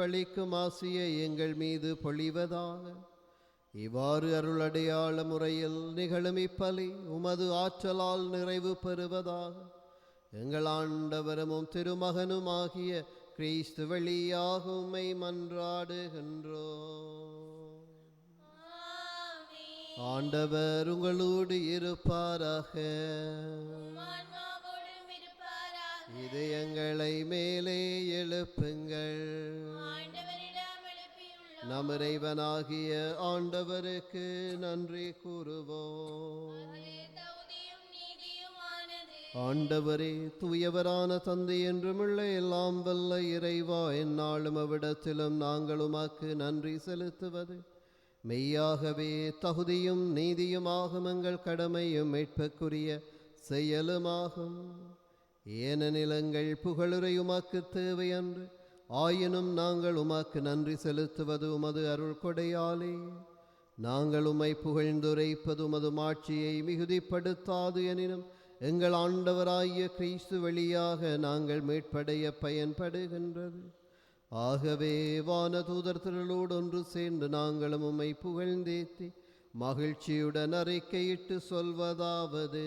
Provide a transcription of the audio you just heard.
மீட்பளிக்கும் ஆசியை எங்கள் மீது பொழிவதாக இவ்வாறு அருளடையாள முறையில் நிகழும் இப்பலி உமது ஆற்றலால் நிறைவு பெறுவதாக எங்கள் ஆண்டவரமும் திருமகனுமாகிய கிறிஸ்து வழியாக உம்மை மன்றாடுகின்றோம். ஆண்டவர் உங்களோடு இருப்பாராக. இதயங்களை மேலே எழுப்புங்கள். நம் இறைவனாகிய ஆண்டவருக்கு நன்றி கூறுவோம். ஆண்டவரே தூயவரான தந்தை என்றுமுள்ள எல்லாம் வல்ல இறைவா எந்நாளும் அவ்விடத்திலும் நாங்கள் உமக்கு நன்றி செலுத்துவது. மெய்யாகவே தகுதியும் நீதியுமாகும் எங்கள் கடமையும் மீட்புக்குரிய செயலுமாகும். ஏனெனில் எங்கள் புகழுரை தேவையன்று ஆயினும் நாங்கள் உமக்கு நன்றி செலுத்துவது உமது அருள் கொடையாலே. நாங்கள் உம்மை புகழ்ந்துரைப்பது உமது மாட்சியை மிகுதிப்படுத்தாது எனினும் எங்கள் ஆண்டவராகிய கிறிஸ்து வழியாக நாங்கள் மீட்படைய பயன்படுகின்றது. ஆகவே வானதூதர் திரளோடு ஒன்று சேர்ந்து நாங்களும் உம்மை புகழ்ந்தேத்தி மகிழ்ச்சியுடன் அறிக்கையிட்டு சொல்வதாவது.